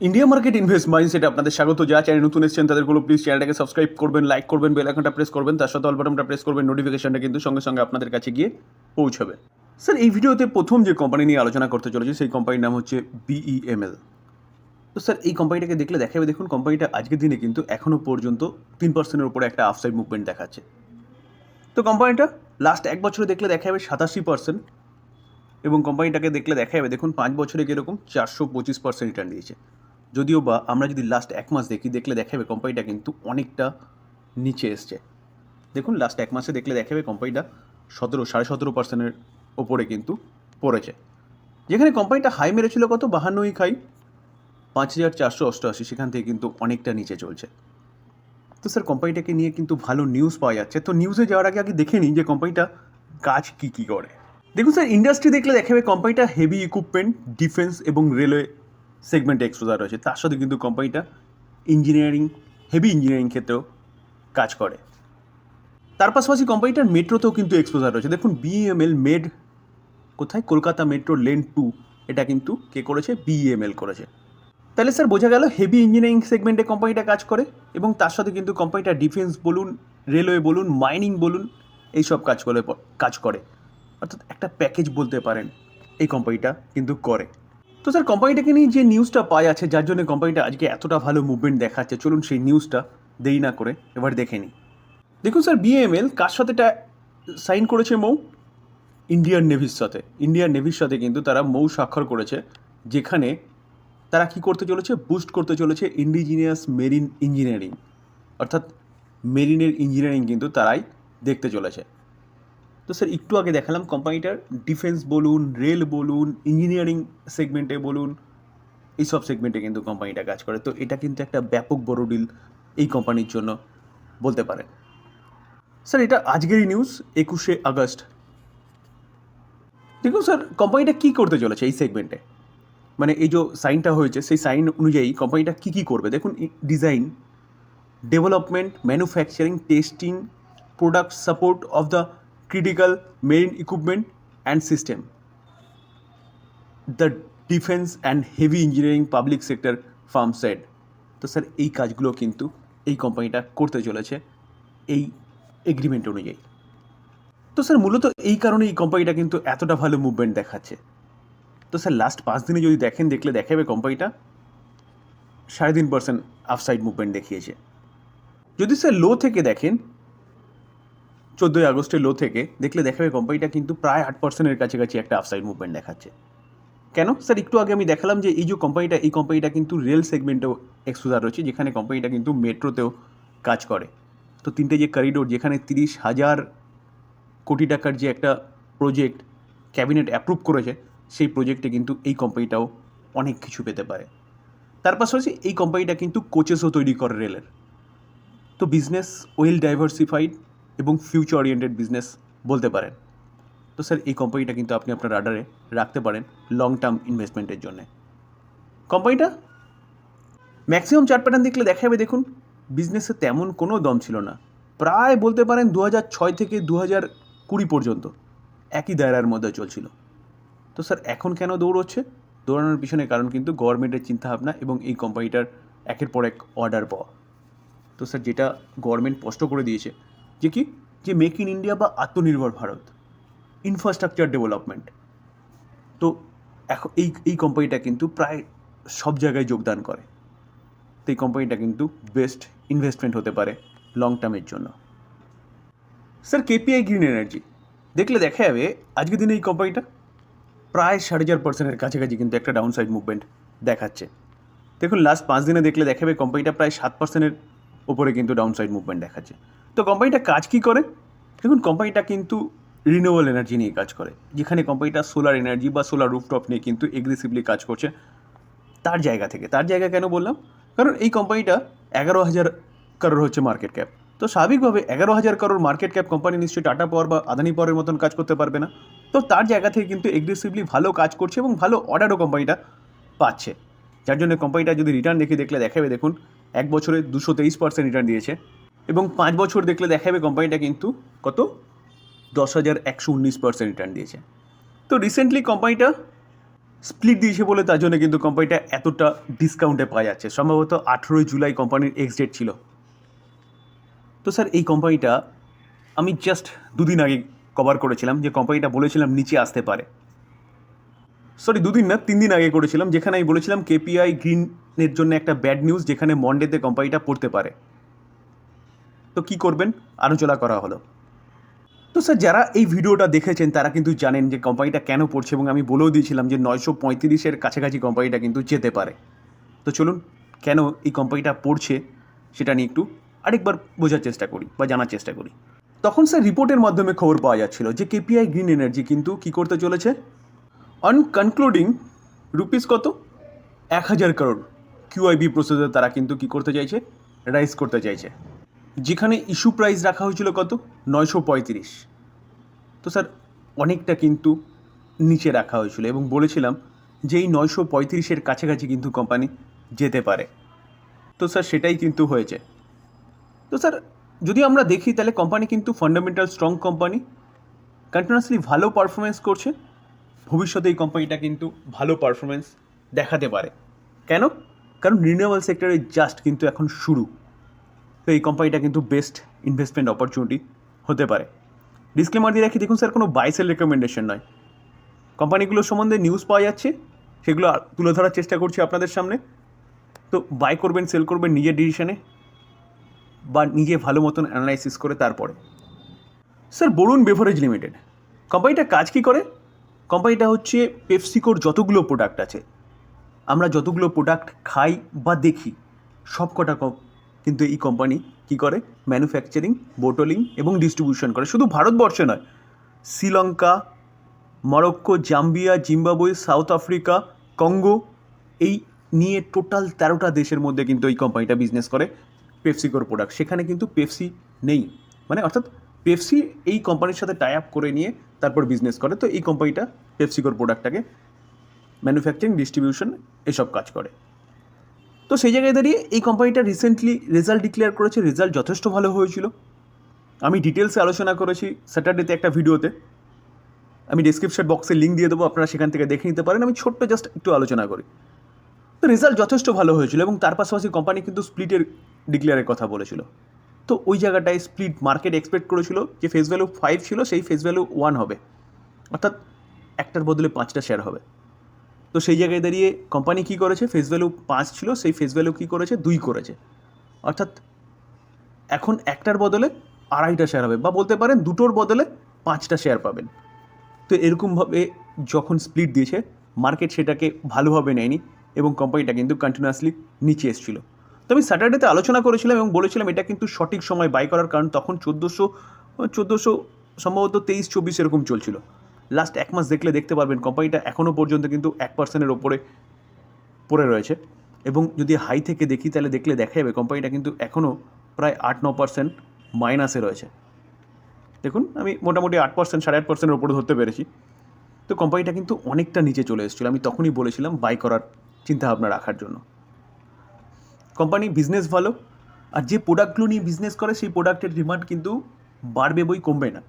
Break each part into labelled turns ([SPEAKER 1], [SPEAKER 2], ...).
[SPEAKER 1] India market invest মাইন্ডসেটে আপনাদের স্বাগত। যা চ্যানেল নতুন এসেছেন তাদেরগুলো প্লিজ চ্যানেলটাকে সাবস্ক্রাইব করবেন লাইক করবেন বেল আইকনটা প্রেস করবেন, তার সাথে অল বাটনটা প্রেস করবেন নোটিফিকেশনটা কিন্তু সঙ্গে সঙ্গে আপনাদের কাছে গিয়ে পৌঁছবে। স্যার এই ভিডিওতে প্রথম যে কোম্পানি নিয়ে আলোচনা করতে চলেছি, সেই কোম্পানির নাম হচ্ছে বিইএমএল তো স্যার এই কোম্পানিটাকে দেখলে দেখাবে, দেখুন কোম্পানিটা আজকের দিনে কিন্তু এখনও পর্যন্ত তিন পার্সেন্টের উপরে একটা আফসাইড মুভমেন্ট দেখাচ্ছে। তো কোম্পানিটা লাস্ট এক বছরে দেখলে দেখা যাবে সাতাশি পার্সেন্ট এবং কোম্পানিটাকে দেখলে দেখা যাবে দেখুন, পাঁচ বছরে কীরকম চারশো পঁচিশ পার্সেন্ট রিটার্ন দিয়েছে। যদিও বা আমরা যদি লাস্ট এক মাস দেখি, দেখলে দেখা যাবে কোম্পানিটা কিন্তু অনেকটা নিচে এসছে। দেখুন লাস্ট এক মাসে দেখলে দেখা যাবে কোম্পানিটা সতেরো, সাড়ে সতেরো পার্সেন্টের ওপরে কিন্তু পড়েছে। যেখানে কোম্পানিটা হাই মেরেছিল কত? বাহান্নই খাই। পাঁচ হাজার চারশো অষ্টআশি, সেখান থেকে কিন্তু অনেকটা নিচে চলছে। তো স্যার কোম্পানিটাকে নিয়ে কিন্তু ভালো নিউজ পাওয়া যাচ্ছে। তো নিউজে যাওয়ার আগে আগে দেখে নিই যে কোম্পানিটা কাজ কী কী করে। দেখুন স্যার ইন্ডাস্ট্রি দেখলে দেখা যাবে কোম্পানিটা হেভি ইকুইপমেন্ট ডিফেন্স এবং রেলওয়ে সেগমেন্টে এক্সপোজার রয়েছে। তার সাথে কিন্তু কোম্পানিটা ইঞ্জিনিয়ারিং হেভি ইঞ্জিনিয়ারিং ক্ষেত্রেও কাজ করে। তার পাশাপাশি কোম্পানিটার মেট্রোতেও কিন্তু এক্সপোজার রয়েছে। দেখুন বিএমএল মেড কোথায়? কলকাতা মেট্রো লেন টু এটা কিন্তু কে করেছে? বিএমএল করেছে। তাহলে স্যার বোঝা গেল হেভি ইঞ্জিনিয়ারিং সেগমেন্টে কোম্পানিটা কাজ করে এবং তার সাথে কিন্তু কোম্পানিটা ডিফেন্স বলুন রেলওয়ে বলুন মাইনিং বলুন, এইসব কাজ করে কাজ করে। অর্থাৎ একটা প্যাকেজ বলতে পারেন, এই কোম্পানিটা কিন্তু করে। তো স্যার কোম্পানিটাকে নিয়ে যে নিউজটা পাওয়া যাচ্ছে, যার জন্য কোম্পানিটা আজকে এতটা ভালো মুভমেন্ট দেখাচ্ছে, চলুন সেই নিউজটা দেরি না করে এবার দেখে নিই। দেখুন স্যার বিএমএল কার সাথে এটা সাইন করেছে মৌ? ইন্ডিয়ান নেভির সাথে। ইন্ডিয়ান নেভির সাথে কিন্তু তারা মৌ স্বাক্ষর করেছে, যেখানে তারা কি করতে চলেছে? বুস্ট করতে চলেছে ইন্ডিজিনিয়াস মেরিন ইঞ্জিনিয়ারিং অর্থাৎ মেরিনের ইঞ্জিনিয়ারিং কিন্তু তারাই দেখতে চলেছে। তো স্যার, একটু আগে দেখালাম কোম্পানিটার ডিফেন্স বলুন রেল বলুন ইঞ্জিনিয়ারিং সেগমেন্টে বলুন এইসব সেগমেন্টে কিন্তু কোম্পানিটা কাজ করে। তো এটা কিন্তু একটা ব্যাপক বড় ডিল এই কোম্পানির জন্য বলতে পারে স্যার, এটা আজকেরই নিউজ একুশে আগস্ট। দেখুন স্যার কোম্পানিটা কী করতে চলেছে এই সেগমেন্টে মানে এই যে সাইনটা হয়েছে, সেই সাইন অনুযায়ী কোম্পানিটা কী কী করবে? দেখুন design development manufacturing testing product support of the critical marine equipment and system. The defense and heavy engineering public sector firm said. তো স্যার, এই কাজগুলো কিন্তু এই কোম্পানিটা করতে চলেছে এই এগ্রিমেন্ট অনুযায়ী তো স্যার, মূলত এই কারণে এই কোম্পানিটা কিন্তু এতটা ভালো মুভমেন্ট দেখাচ্ছে তো স্যার লাস্ট পাঁচ দিনে যদি দেখেন, দেখলে দেখাবে কোম্পানিটা সাড়ে তিন পার্সেন্ট আফসাইড মুভমেন্ট দেখিয়েছে যদি স্যার লো থেকে দেখেন চোদ্দোই আগস্টের লো থেকে দেখলে দেখাবে কোম্পানিটা কিন্তু প্রায় আট পার্সেন্টের কাছাকাছি একটা আফসাইড মুভমেন্ট দেখাচ্ছে। কেন? স্যার, একটু আগে আমি দেখালাম যে এই যে কোম্পানিটা এই কোম্পানিটা কিন্তু রেল সেগমেন্টেও এক্সপোজার রয়েছে, যেখানে কোম্পানিটা কিন্তু মেট্রোতেও কাজ করে। তো তিনটে যে করিডোর যেখানে তিরিশ হাজার কোটি টাকার যে একটা প্রজেক্ট ক্যাবিনেট অ্যাপ্রুভ করেছে, সেই প্রজেক্টে কিন্তু এই কোম্পানিটাও অনেক কিছু পেতে পারে। তার পাশাপাশি এই কোম্পানিটা কিন্তু কোচেসও তৈরি করে রেলের তো বিজনেস ওয়েল ডাইভার্সিফাইড এবং ফিউচার ওরিয়েন্টেড বিজনেস বলতে পারেন। তো স্যার এই কোম্পানিটা কিন্তু আপনি আপনার রাডারে রাখতে পারেন লং টার্ম ইনভেস্টমেন্টের জন্য। কোম্পানিটা ম্যাক্সিমাম চার্ট প্যাটার্ন দেখলে দেখা যাবে দেখুন বিজনেসে তেমন কোনো দম ছিল না। প্রায় বলতে পারেন দু ছয় থেকে দু হাজার কুড়ি পর্যন্ত একই দায়রার মধ্যে চলছিল। তো স্যার এখন কেন দৌড়চ্ছে? দৌড়ানোর পিছনে কারণ কিন্তু গভর্নমেন্টের চিন্তাভাবনা এবং এই কোম্পানিটার একের পর এক অর্ডার পাওয়া। তো স্যার যেটা গভর্নমেন্ট স্পষ্ট করে দিয়েছে যে কি? যে মেক ইন ইন্ডিয়া বা আত্মনির্ভর ভারত ইনফ্রাস্ট্রাকচার ডেভেলপমেন্ট তো এখন এই এই কোম্পানিটা কিন্তু প্রায় সব জায়গায় যোগদান করে। তো এই কোম্পানিটা কিন্তু বেস্ট ইনভেস্টমেন্ট হতে পারে লং টার্মের জন্য। স্যার কেপিআই গ্রিন এনার্জি দেখলে দেখা যাবে আজকের দিনে এই কোম্পানিটা প্রায় সাড়ে চার পার্সেন্টের কাছাকাছি কিন্তু একটা ডাউন সাইড মুভমেন্ট দেখাচ্ছে। দেখুন লাস্ট পাঁচ দিনে দেখলে দেখাবে কোম্পানিটা প্রায় সাত পার্সেন্টের ওপরে কিন্তু ডাউন সাইড মুভমেন্ট দেখাচ্ছে। তো কোম্পানিটা কাজ কী করে? দেখুন কোম্পানিটা কিন্তু রিনিউয়েবল এনার্জি নিয়ে কাজ করে। যেখানে কোম্পানিটা সোলার এনার্জি বা সোলার রুফটপ নিয়ে কিন্তু এগ্রেসিভলি কাজ করছে তার জায়গা থেকে। তার জায়গা কেন বললাম? কারণ এই কোম্পানিটা এগারো হাজার কারোর হচ্ছে মার্কেট ক্যাপ তো স্বাভাবিকভাবে এগারো হাজার কারোর মার্কেট ক্যাপ কোম্পানি নিশ্চয়ই টাটা পাওয়ার বা আদানি পাওয়ারের মতন কাজ করতে পারবে না। তো তার জায়গা থেকে কিন্তু এগ্রেসিভলি ভালো কাজ করছে এবং ভালো অর্ডারও কোম্পানিটা পাচ্ছে। যার জন্য কোম্পানিটা যদি রিটার্ন দেখে দেখলে দেখাবে, দেখুন, এক বছরে দুশো তেইশ পার্সেন্ট রিটার্ন দিয়েছে। এবং পাঁচ বছর দেখলে দেখাবে কোম্পানিটা কিন্তু কত? দশ হাজার একশো উনিশ পার্সেন্ট রিটার্ন দিয়েছে। তো রিসেন্টলি কোম্পানিটা স্প্লিট দিয়েছে বলে তার জন্য কিন্তু কোম্পানিটা এতটা ডিসকাউন্টে পাওয়া যাচ্ছে। সম্ভবত আঠেরোই জুলাই কোম্পানির এক্স ডেট ছিল। তো স্যার এই কোম্পানিটা আমি জাস্ট দুদিন আগে কভার করেছিলাম, যে কোম্পানিটা বলেছিলাম নিচে আসতে পারে। সরি দুদিন না, তিন দিন আগে করেছিলাম, যেখানে আমি বলেছিলাম কেপিআই গ্রিনের জন্য একটা ব্যাড নিউজ যেখানে মন্ডেতে কোম্পানিটা পড়তে পারে। তো কি করবেন? আলোচনা করা হলো। তো স্যার, যারা এই ভিডিওটা দেখেছেন, তারা কিন্তু জানেন যে কোম্পানিটা কেন পড়ছে এবং আমি বলেও দিয়েছিলাম যে নয়শো পঁয়ত্রিশের কাছাকাছি কোম্পানিটা কিন্তু যেতে পারে। তো চলুন, কেন এই কোম্পানিটা পড়ছে সেটা নিয়ে একটু আরেকবার বোঝার চেষ্টা করি বা জানার চেষ্টা করি। তখন স্যার রিপোর্টের মাধ্যমে খবর পাওয়া যাচ্ছিল যে কেপিআই গ্রিন এনার্জি কিন্তু কি করতে চলেছে? অন কনক্লুডিং রুপিস কত? এক হাজার করোড়। কিউআইবি প্রসেসে তারা কিন্তু কি করতে চাইছে? রাইজ করতে চাইছে। যেখানে ইস্যু প্রাইস রাখা হয়েছিল কত? নয়শো পঁয়ত্রিশ। তো স্যার, অনেকটা কিন্তু নিচে রাখা হয়েছিল এবং বলেছিলাম যে এই নয়শো পঁয়ত্রিশের কাছাকাছি কিন্তু কোম্পানি যেতে পারে। তো স্যার, সেটাই কিন্তু হয়েছে। তো স্যার, যদি আমরা দেখি তাহলে কোম্পানি কিন্তু ফান্ডামেন্টাল স্ট্রং কোম্পানি কন্টিনিউয়াসলি ভালো পারফরমেন্স করছে। ভবিষ্যতে এই কোম্পানিটা কিন্তু ভালো পারফরমেন্স দেখাতে পারে। কেন? কারণ রিনিউয়েবল সেক্টরে জাস্ট কিন্তু এখন শুরু। তো এই কোম্পানিটা কিন্তু বেস্ট ইনভেস্টমেন্ট অপরচুনিটি হতে পারে। ডিসক্লেমার দিয়ে রাখি, দেখুন স্যার কোনো বাইসেল রেকমেন্ডেশন নয়। কোম্পানিগুলোর সম্বন্ধে নিউজ পাওয়া যাচ্ছে, সেগুলো তুলে ধরার চেষ্টা করছি আপনাদের সামনে। তো বাই করবেন সেল করবেন নিজের ডিসিশনে বা নিজে ভালো মতন অ্যানালাইসিস করে তারপরে। স্যার বরুণ বেভারেজ লিমিটেড কোম্পানিটা কাজ কী করে? কোম্পানিটা হচ্ছে পেপসিকোর যতগুলো প্রোডাক্ট আছে, আমরা যতগুলো প্রোডাক্ট খাই বা দেখি সব কটা কিন্তু এই কোম্পানি কী করে? ম্যানুফ্যাকচারিং বোটলিং এবং ডিস্ট্রিবিউশন করে। শুধু ভারতবর্ষে নয়, Sri Lanka, Morocco, Zambia, Zimbabwe, South Africa, Congo, এই নিয়ে টোটাল তেরোটা দেশের মধ্যে কিন্তু এই কোম্পানিটা বিজনেস করে পেপসিকোর প্রোডাক্ট সেখানে কিন্তু পেপসি নেই। মানে অর্থাৎ পেপসি এই কোম্পানির সাথে টাই আপ করে নিয়ে তারপর বিজনেস করে। তো এই কোম্পানিটা পেপসিকোর প্রোডাক্টটাকে ম্যানুফ্যাকচারিং ডিস্ট্রিবিউশন এসব কাজ করে। তো সেই জায়গায় দাঁড়িয়ে এই কোম্পানিটা রিসেন্টলি রেজাল্ট ডিক্লেয়ার করেছে রেজাল্ট যথেষ্ট ভালো হয়েছিল। আমি ডিটেলসে আলোচনা করেছি স্যাটারডেতে একটা ভিডিওতে আমি ডিসক্রিপশন বক্সে লিঙ্ক দিয়ে দেবো, আপনারা সেখান থেকে দেখে নিতে পারেন। আমি ছোট্ট জাস্ট একটু আলোচনা করি। তো রেজাল্ট যথেষ্ট ভালো হয়েছিল এবং তার পাশাপাশি কোম্পানি কিন্তু স্প্লিটের ডিক্লেয়ারের কথা বলেছিল। তো ওই জায়গাটায় স্প্লিট মার্কেট এক্সপেক্ট করেছিল, যে ফেস ভ্যালু ফাইভ ছিল, সেই ফেস ভ্যালু ওয়ান হবে। অর্থাৎ একটার বদলে পাঁচটা শেয়ার হবে। তো সেই জায়গায় দাঁড়িয়ে কোম্পানি কী করেছে? ফেস ভ্যালু পাঁচ ছিল, সেই ফেস ভ্যালু কী করেছে? দুই করেছে। অর্থাৎ এখন একটার বদলে আড়াইটা শেয়ার হবে বা বলতে পারেন দুটোর বদলে পাঁচটা শেয়ার পাবেন। তো এরকমভাবে যখন স্প্লিট দিয়েছে মার্কেট সেটাকে ভালোভাবে নেয়নি এবং কোম্পানিটা কিন্তু কন্টিনিউয়াসলি নিচে এসেছিল। তো আমি স্যাটারডেতে আলোচনা করেছিলাম এবং বলেছিলাম এটা কিন্তু সঠিক সময় বাই করার কারণ তখন চোদ্দোশো চোদ্দোশো সম্ভবত তেইশ, চব্বিশ এরকম চলছিল। লাস্ট এক মাস দেখলে দেখতে পারবেন কোম্পানিটা এখনও পর্যন্ত কিন্তু এক পার্সেন্টের ওপরে পড়ে রয়েছে। এবং যদি হাই থেকে দেখি, তাহলে দেখলে দেখা যাবে কোম্পানিটা কিন্তু এখনও প্রায় আট ন পার্সেন্ট মাইনাসে রয়েছে। দেখুন, আমি মোটামুটি আট পার্সেন্ট সাড়ে আট পার্সেন্টের ওপরে ধরতে পেরেছি। তো কোম্পানিটা কিন্তু অনেকটা নিচে চলে এসেছিল। আমি তখনই বলেছিলাম বাই করার চিন্তাভাবনা রাখার জন্য। কোম্পানি বিজনেস ভালো, আর যে প্রোডাক্টগুলো নিয়ে বিজনেস করে, সেই প্রোডাক্টের ডিমান্ড কিন্তু বাড়বে বই কমবে না।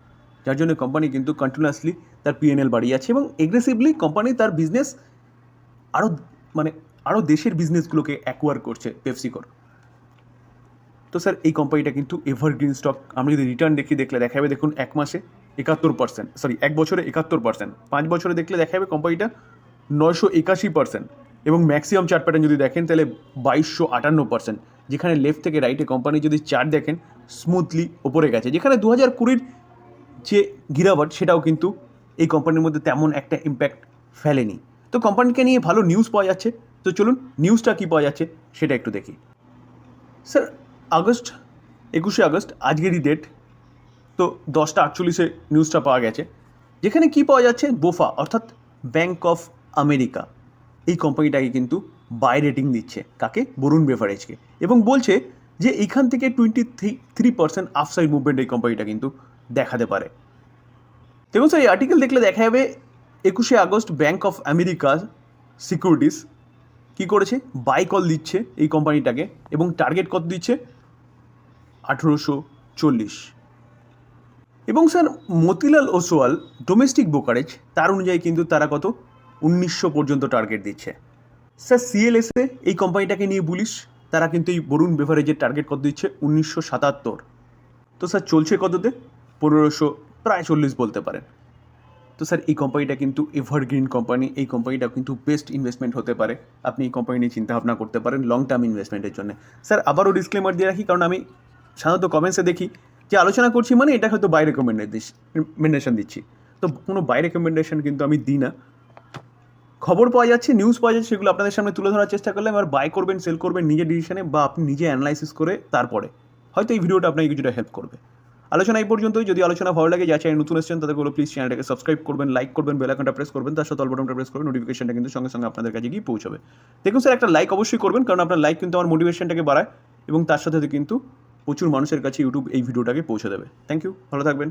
[SPEAKER 1] যার জন্য কোম্পানি কিন্তু কন্টিনিউয়াসলি তার পিএনএল বাড়িয়ে আছে এবং এগ্রেসিভলি কোম্পানি তার বিজনেস আরও মানে আরও দেশের বিজনেসগুলোকে অ্যাকোয়ার করছে পেপসিকোর তো স্যার এই কোম্পানিটা কিন্তু এভারগ্রিন স্টক আমরা যদি রিটার্ন দেখি, দেখলে দেখা যাবে দেখুন এক মাসে একাত্তর পার্সেন্ট সরি এক বছরে একাত্তর পার্সেন্ট পাঁচ বছরে দেখলে দেখা যাবে কোম্পানিটা নয়শো একাশি পার্সেন্ট এবং ম্যাক্সিমাম চার্ট প্যাটার্ন যদি দেখেন, তাহলে বাইশশো আটান্ন পার্সেন্ট যেখানে লেফট থেকে রাইটে কোম্পানি যদি চার্ট দেখেন স্মুথলি ওপরে গেছে। যেখানে দু হাজার কুড়ির যে গিরাবট, সেটাও কিন্তু এই কোম্পানির মধ্যে তেমন একটা ইম্প্যাক্ট ফেলেনি। তো কোম্পানিকে নিয়ে ভালো নিউজ পাওয়া যাচ্ছে। তো চলুন নিউজটা কী পাওয়া যাচ্ছে, সেটা একটু দেখি। স্যার আগস্ট, একুশে আগস্ট, আজকেরই ডেট তো দশটা আটচল্লিশে নিউজটা পাওয়া গেছে। যেখানে কি পাওয়া যাচ্ছে? বোফা অর্থাৎ ব্যাংক অফ আমেরিকা এই কোম্পানিটাকে কিন্তু বাই রেটিং দিচ্ছে কাকে? বরুণ বেভারেজকে। এবং বলছে যে, এইখান থেকে twenty three three percent upside movement এই কোম্পানিটা কিন্তু দেখাতে পারে। এবং স্যার এই আর্টিকেল দেখলে দেখা যাবে একুশে August bank of America securities কী করেছে? বাই কল দিচ্ছে এই কোম্পানিটাকে এবং টার্গেট কত দিচ্ছে? আঠেরোশো চল্লিশ। এবং sir Motilal Oswal domestic brokerage তার অনুযায়ী কিন্তু তারা কত? উনিশশো পর্যন্ত টার্গেট দিচ্ছে। স্যার সিএলএসএ এই কোম্পানিটাকে নিয়ে বুলিশ তারা কিন্তু এই বরুণ বেভারেজের টার্গেট কত দিচ্ছে? উনিশশো সাতাত্তর। তো স্যার চলছে কততে? পনেরোশো, প্রায় চল্লিশ বলতে পারেন। তো স্যার, এই কোম্পানিটা কিন্তু এভারগ্রিন কোম্পানি এই কোম্পানিটা কিন্তু বেস্ট ইনভেস্টমেন্ট হতে পারে। আপনি এই কোম্পানি নিয়ে চিন্তাভাবনা করতে পারেন লং টার্ম ইনভেস্টমেন্টের জন্য। স্যার, আবারও ডিসক্লেমার দিয়ে রাখি, কারণ আমি সাধারণত কমেন্টসে দেখি যে আলোচনা করছি মানে এটা হয়তো বাই রেকমেন্ডেশন দিচ্ছি। তো কোনো বাই রেকমেন্ডেশন কিন্তু আমি দিই না। খবর পাওয়া যাচ্ছে নিউজ পাওয়া যাচ্ছে, সেগুলো আপনাদের সামনে তুলে ধরার চেষ্টা করলে এবার বাই করবেন সেল করবেন, নিজের ডিসিশনে বা আপনি নিজে অ্যানালাইসিস করে তারপরে। হয়তো এই ভিডিওটা আপনাকে কিছুটা হেল্প করবে। আলোচনা এই পর্যন্তই। যদি আলোচনা ভালো লাগে যা চাই নতুন এসেছেন তাদের বলো প্লিজ চ্যানেলটাকে সাবস্ক্রাইব করবেন লাইক করবেন বেল আইকনটা প্রেস করবেন, তার সাথে অল বাটনটা প্রেস করবেন নোটিফিকেশনটা কিন্তু সঙ্গে সঙ্গে আপনাদের কাছে গিয়ে পৌঁছবে। দেখুন স্যার একটা লাইক অবশ্যই করবেন, কারণ আপনার লাইক কিন্তু আমার মোটিভেশনটাকে বাড়ায় এবং তার সাথে কিন্তু প্রচুর মানুষের কাছে ইউটিউব এই ভিডিওটাকে পৌঁছে দেবে। থ্যাংক ইউ ভালো থাকবেন।